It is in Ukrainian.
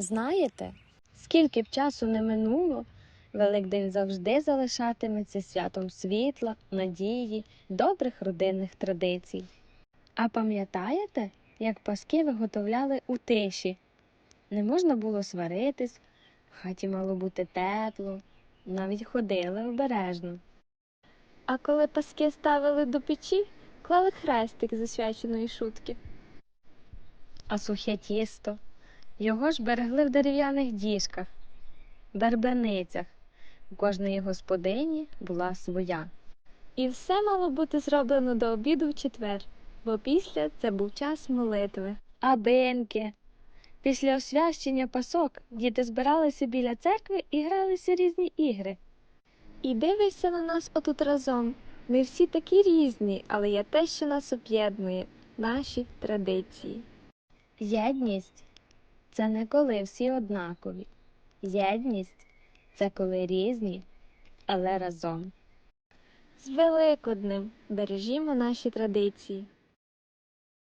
Знаєте, скільки б часу не минуло, Великдень завжди залишатиметься святом світла, надії, добрих родинних традицій. А пам'ятаєте, як паски виготовляли у тиші? Не можна було сваритись, в хаті мало бути тепло, навіть ходили обережно. А коли паски ставили до печі, клали хрестик з освяченої шутки. А сухе тісто його ж берегли в дерев'яних діжках, бербеницях. У кожної господині була своя. І все мало бути зроблено до обіду в четвер, бо після це був час молитви. А бинки. Після освящення пасок діти збиралися біля церкви і гралися різні ігри. І дивишся на нас отут разом. Ми всі такі різні, але є те, що нас об'єднує наші традиції. Єдність це не коли всі однакові. Єдність це коли різні, але разом. З Великоднем бережімо наші традиції.